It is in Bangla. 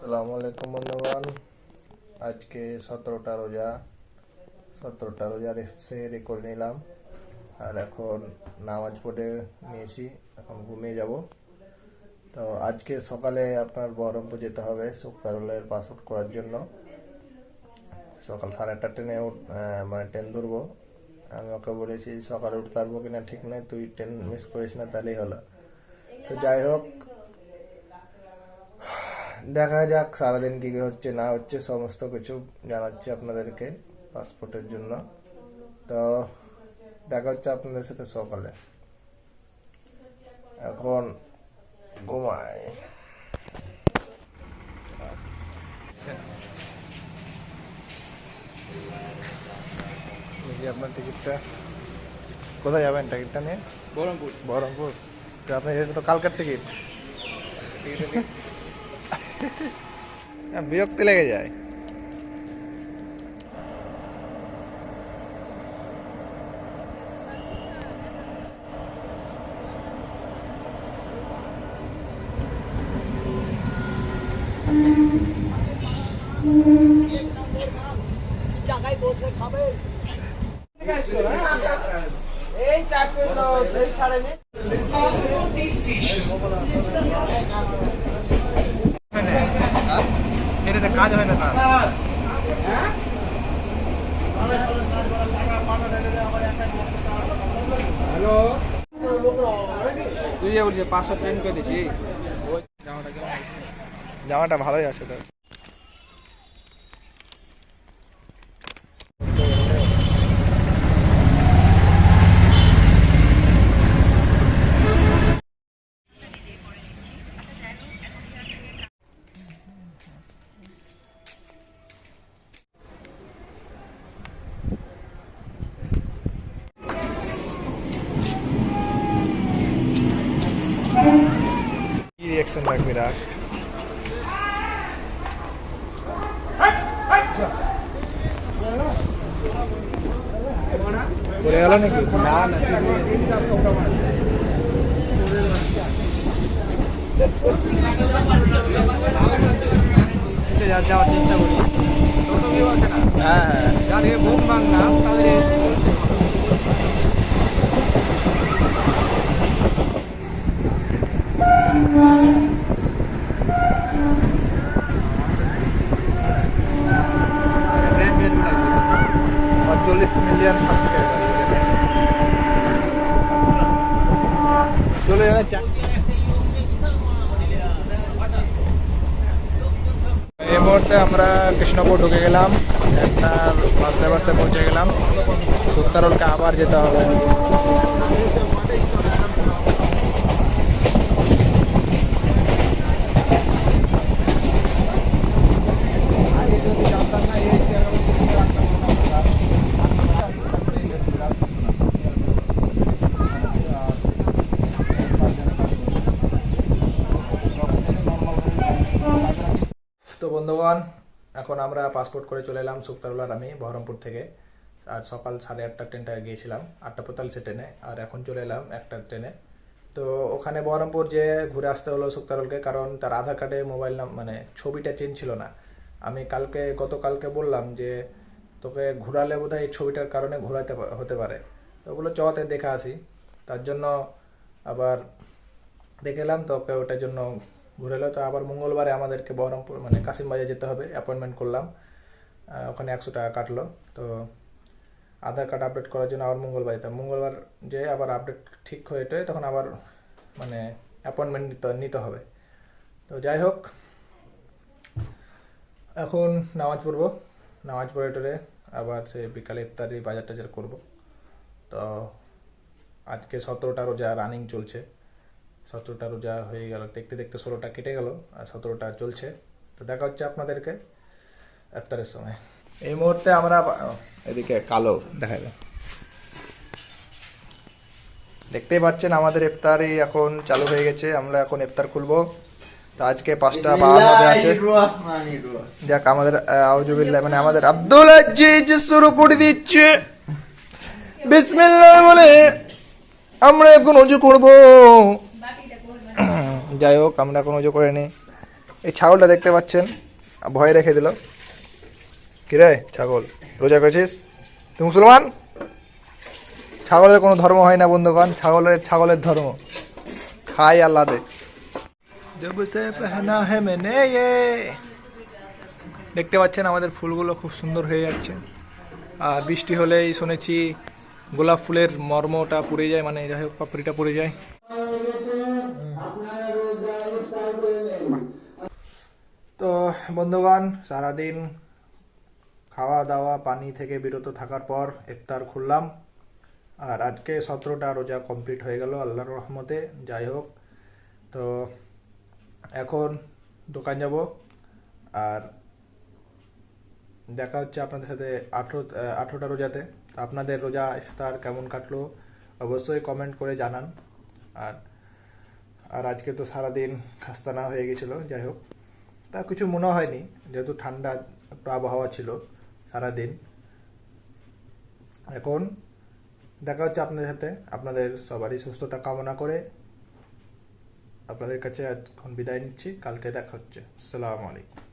সালামু আলাইকুম আজকে সতেরোটা রোজা। সতেরোটা রোজা সেরে করে নিলাম। আর এখন নামাজ পড়ে নিয়েছি। এখন ঘুমিয়ে যাব। তো আজকে সকালে আপনার বহরমপুর যেতে হবে শুক্তারুলের পাসপোর্ট করার জন্য। সকাল সাড়ে আটটা ট্রেনে মানে ট্রেন ধরবো। আমি ওকে বলেছি, সকালে উঠতে পারব কিনা ঠিক নেই, তুই ট্রেন মিস করিস না, তাহলেই হলো। তো যাই হোক, দেখা যাক সারাদিন কি কি হচ্ছে, না হচ্ছে, সমস্ত কিছু জানাচ্ছি আপনাদেরকে পাসপোর্টের জন্য। তো দেখা হচ্ছে আপনাদের সাথে সকালে। এখন ঘুমাই। যে আপনার টিকিটটা কোথায় যাবেন টিকিটটা নিয়ে? বহরমপুর। বহরমপুর। তো আপনার এটা তো কালকার টিকিট বিরক্তি লেগে যায়। তো এই ছাড়েনি এটাতে কাজ হয় না তার হ্যালো তুই বলছিস পাঁচশো ট্রেন করে দিছি। জামাটা ভালোই আছে তো রিয়াকশন রাখবি রাখ পড়ে গেল নাকি না না যাওয়ার চেষ্টা করি হ্যাঁ হ্যাঁ যাদের ভাঙ না তাদের চল্লিশ মিলিয়ন সাবস্ক্রাইবার চলে যাবে এই মুহূর্তে আমরা কৃষ্ণপুর ঢুকে গেলাম। একটা বাসতে বাসতে পৌঁছে গেলাম। সুত্তারলকে আবার যেতে হবে। তো বন্ধুগণ, এখন আমরা পাসপোর্ট করে চলে এলাম সুক্তারুলার আমি বহরমপুর থেকে। আর সকাল সাড়ে আটটা ট্রেনটা গিয়েছিলাম, আটটা পঁয়তাল্লিশে ট্রেনে, আর এখন চলে এলাম একটা ট্রেনে। তো ওখানে বহরমপুর যে ঘুরে আসতে হলো সুক্তারুলকে কারণ তার আধার কার্ডে মোবাইল নাম মানে ছবিটা চেঞ্জ ছিল না। আমি কালকে, গতকালকে বললাম যে, তোকে ঘোরালে বোধহয় এই ছবিটার কারণে ঘোরাতে হতে পারে। তো ওগুলো চতে দেখে আসি। তার জন্য আবার দেখে এলাম, তো ওকে ওটার জন্য ঘুরে এলো। তো আবার মঙ্গলবারে আমাদেরকে বহরমপুর মানে কাশিমবাজার যেতে হবে। অ্যাপয়েন্টমেন্ট করলাম। ওখানে একশো টাকা কাটলো। তো আধার কার্ড আপডেট করার জন্য আবার মঙ্গলবার যেতাম। মঙ্গলবার যে আবার আপডেট ঠিক হয়ে টয়ে তখন আবার মানে অ্যাপয়েন্টমেন্ট নিতে নিতে হবে। তো যাই হোক, এখন নামাজ পড়ব। নামাজ পড়ে টরে আবার সে বিকালে ইফতারি বাজার টাজার করব। তো আজকে সতেরোটা রোজা রানিং চলছে। সতেরোটা রোজা হয়ে গেল দেখতে দেখতে ষোলোটা কেটে গেল আর সতেরোটা চলছে। তো দেখা হচ্ছে আপনাদেরকে ইফতারের সময়। এই মুহূর্তে আমরা এদিকে কালো দেখা গেল। দেখতেই পাচ্ছেন আমাদের ইফতারি এখন চালু হয়ে গেছে আমরা এখন ইফতার খুলবো। তো আজকে পাঁচটা বাহান্নতে আছে। যাক আমাদের আউজুবিল্লাহ মানে আমাদের আব্দুল আজিজ শুরু করে দিচ্ছে। বিসমিল্লাহ বলে আমরা এখন অজু করব। যাই হোক, আমরা কোনো অজু করে নি এই ছাগলটা দেখতে পাচ্ছেন, ভয় রেখে দিল। কিরে ছাগল, রোজা করেছিস? তুই মুসলমান? ছাগলের কোনো ধর্ম হয় না, বন্ধুগণ, ছাগলের ছাগলের ধর্ম। খাই আল্লাহ দে হে মেনে দেখতে পাচ্ছেন, আমাদের ফুলগুলো খুব সুন্দর হয়ে যাচ্ছে। আর বৃষ্টি হলেই শুনেছি গোলাপ ফুলের মর্মটা পুড়ে যায় মানে যাই হোক, পাপড়িটা পুড়ে যায়। তো, বন্ধুগণ, সারাদিন খাওয়া দাওয়া পানি থেকে বিরত থাকার পর ইফতার খুললাম। আর আজকে সতেরোটা রোজা কমপ্লিট হয়ে গেল, আল্লাহর রহমতে। যাই হোক, তো এখন দোকান যাব। আর দেখা হচ্ছে আপনাদের সাথে আঠেরো, আঠেরোটা রোজাতে। আপনাদের রোজা, ইফতার কেমন কাটলো? অবশ্যই কমেন্ট করে জানান। আর আর আজকে তো সারাদিন খাস্তানা হয়ে গেছিল, যাই হোক। তা কিছু মনে হয়নি, যেহেতু ঠান্ডা একটু আবহাওয়া ছিল সারাদিন। এখন দেখা হচ্ছে আপনাদের সাথে। আপনাদের সবারই সুস্থতা কামনা করে আপনাদের কাছে এখন বিদায় নিচ্ছি। কালকে দেখা হচ্ছে। আসসালামু আলাইকুম।